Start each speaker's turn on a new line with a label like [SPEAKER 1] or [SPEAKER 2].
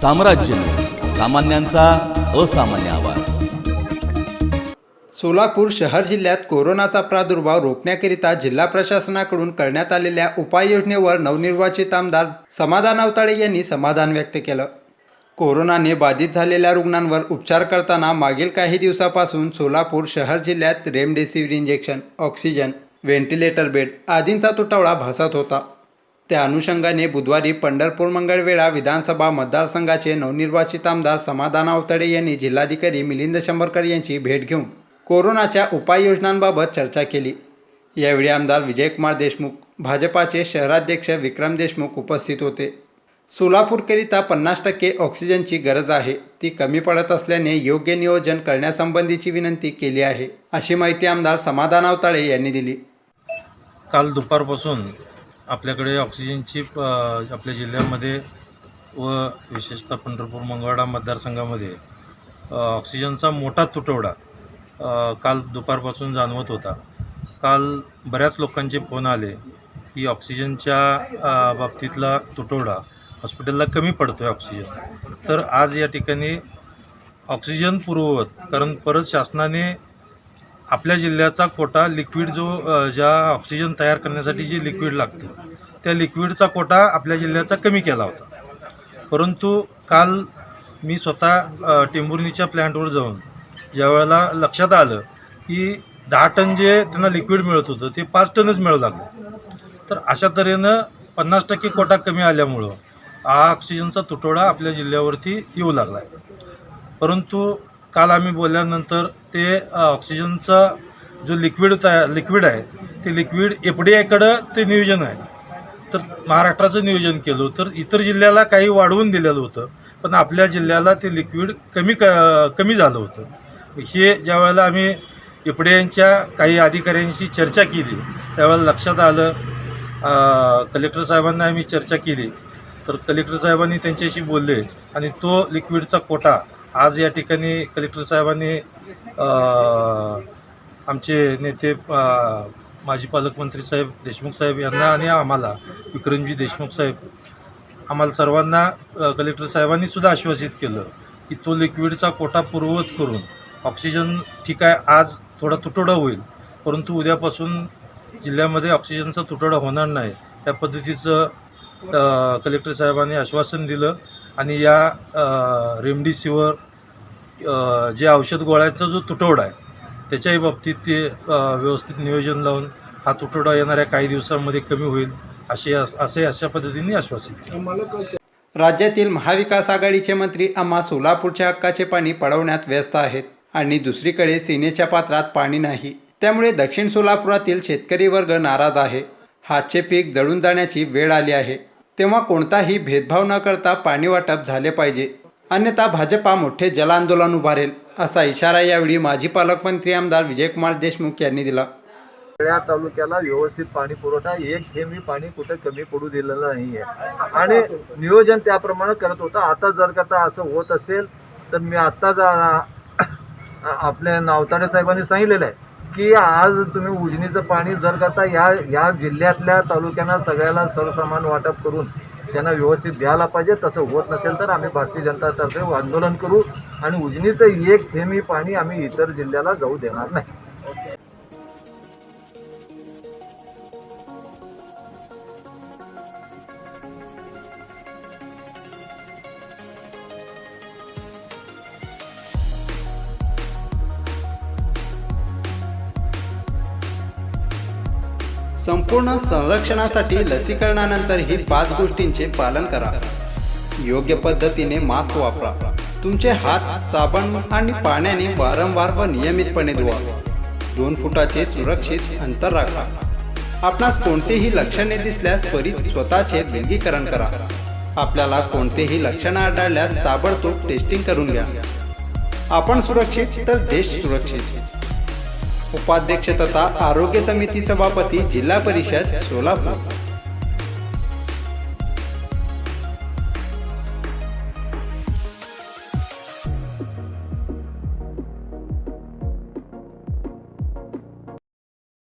[SPEAKER 1] साम्राज्य सामान्यांचा असामान्य आवाज.
[SPEAKER 2] सोलापूर शहर जिल्ह्यात कोरोनाचा प्रादुर्भाव रोखण्याकरिता जिल्हा प्रशासनाकडून करण्यात आलेल्या उपाययोजनेवर नवनिर्वाचित आमदार समाधान अवताळे यांनी समाधान व्यक्त केलं. कोरोनाने बाधित झालेल्या रुग्णांवर उपचार करताना मागील काही दिवसापासून सोलापूर शहर जिल्ह्यात remdesivir injection oxygen ventilator bed आदींचा तुटवडा भासत होता. त्या अनुषंगाने बुधवारी पंढरपूर मंगळवेढा विधानसभा मतदारसंघाचे नवनिर्वाचित आमदार समाधान अवतडे यांनी जिल्हाधिकारी मिलिंद शंभरकर यांची भेट घेऊन कोरोनाच्या उपाययोजनांबाबत चर्चा केली. यावेळी आमदार विजयकुमार देशमुख भाजपाचे शहराध्यक्ष विक्रम देशमुख उपस्थित होते. सोलापूरकरिता पन्नास टक्के ऑक्सिजनची गरज आहे. ती कमी पडत असल्याने योग्य नियोजन करण्यासंबंधीची विनंती केली आहे अशी माहिती आमदार समाधान अवताळे यांनी दिली.
[SPEAKER 3] काल दुपारपासून आपल्याकडे ऑक्सिजनची प आपल्या जिल्ह्यामध्ये व विशेषतः पंढरपूर मंगळवाडा मतदारसंघामध्ये ऑक्सिजनचा मोठा तुटवडा काल दुपारपासून जाणवत होता. काल बऱ्याच लोकांचे फोन आले की ऑक्सिजनच्या बाबतीतला तुटवडा हॉस्पिटलला कमी पडतो आहे ऑक्सिजन. तर आज या ठिकाणी ऑक्सिजन पुरवत कारण परत शासनाने आपल्या जिल्ह्याचा कोटा लिक्विड जो ज्या ऑक्सिजन तयार करण्यासाठी जी लिक्विड लागते त्या लिक्विडचा कोटा आपल्या जिल्ह्याचा कमी केला होता. परंतु काल मी स्वतः टेंभुर्णीच्या प्लॅन्टवर जाऊन ज्यावेळेला लक्षात आलं की दहा टन जे त्यांना लिक्विड मिळत होतं ते पाच टनच मिळू लागलं. तर अशा तऱ्हेनं पन्नास टक्के कोटा कमी आल्यामुळं हा ऑक्सिजनचा तुटवडा आपल्या जिल्ह्यावरती येऊ लागला परंतु काल आम्ही बोलल्यानंतर ते ऑक्सिजनचा जो लिक्विड तयार लिक्विड आहे ते लिक्विड एफ डी आयकडं ते नियोजन आहे. तर महाराष्ट्राचं नियोजन केलं तर इतर जिल्ह्याला काही वाढवून दिलेलं होतं पण आपल्या जिल्ह्याला ते लिक्विड कमी क कमी झालं होतं. हे ज्यावेळेला आम्ही एफ डी आयच्या काही अधिकाऱ्यांशी चर्चा केली त्यावेळेला लक्षात आलं कलेक्टर साहेबांना आम्ही चर्चा केली. तर कलेक्टर साहेबांनी त्यांच्याशी बोलले आणि तो लिक्विडचा कोटा आज या ठिकाणी कलेक्टर साहेबांनी आमचे नेते माजी पालकमंत्री साहेब देशमुख साहेब यांना आणि आम्हाला विक्रमजी देशमुख साहेब आम्हाला सर्वांना कलेक्टर साहेबांनी सुद्धा आश्वासित केलं की तो लिक्विडचा कोटा पूर्ववत करून ऑक्सिजन ठीक आहे आज थोडा तुटवडा होईल परंतु उद्यापासून जिल्ह्यामध्ये ऑक्सिजनचा तुटवडा होणार नाही. त्या पद्धतीचं कलेक्टर साहेबांनी आश्वासन दिलं आणि या अ, रेमडिसिवर जे औषध गोळ्याचा जो तुटवडा आहे त्याच्याही बाबतीत ते व्यवस्थित नियोजन लावून हा तुटवडा येणाऱ्या काही दिवसांमध्ये कमी होईल असे असे अशा पद्धतीने आश्वासित
[SPEAKER 2] राज्यातील महाविकास आघाडीचे मंत्री आम्हा सोलापूरच्या हक्काचे पाणी पडवण्यात व्यस्त आहेत आणि दुसरीकडे सेनेच्या पात्रात पाणी नाही. त्यामुळे दक्षिण सोलापुरातील शेतकरी वर्ग नाराज आहे. हातचे पीक जळून जाण्याची वेळ आली आहे. तेव्हा कोणताही भेदभाव न करता पाणी वाटप झाले पाहिजे. अन्यथा भाजपा मोठे जलांदोलन उभारेल असा इशारा यावेळी माजी पालकमंत्री आमदार विजयकुमार देशमुख यांनी दिला.
[SPEAKER 4] या तालुक्याला व्यवस्थित पाणी पुरवठा एक थेंबी पाणी कुठे कमी पडू दिलेलं नाही आहे आणि नियोजन त्याप्रमाणे करत होतं. आता जर का असं होत असेल तर मी आत्ताच आपल्या नावताडे साहेबांनी सांगितलेलं आहे. की आज तुम्ही उजनीचं पाणी जर करता या या जिल्ह्यातल्या तालुक्यांना सगळ्याला सर्वसमान वाटप करून त्यांना व्यवस्थित द्यायला पाहिजे. तसं होत नसेल तर आम्ही भारतीय जनतातर्फे आंदोलन करू आणि उजनीचं एक थेंबी पाणी आम्ही इतर जिल्ह्याला जाऊ देणार नाही.
[SPEAKER 2] संपूर्ण संरक्षणासाठी लसीकरणानंतर ही पाच गोष्टींचे पालन करा. योग्य पद्धतीने मास्क वापरा. तुमचे हात साबण आणि पाण्याने वारंवार व नियमितपणे धुवा. दोन फुटाचे सुरक्षित अंतर राखा. आपणास कोणतेही लक्षणे दिसल्यास त्वरित स्वतःचे विलगीकरण करा. आपल्याला कोणतेही लक्षणं आढळल्यास ताबडतोब टेस्टिंग करून घ्या. आपण सुरक्षित तर देश सुरक्षित. उपाध्यक्ष तथा आरोग्य समिती सभापती जिल्हा परिषद सोलापूर.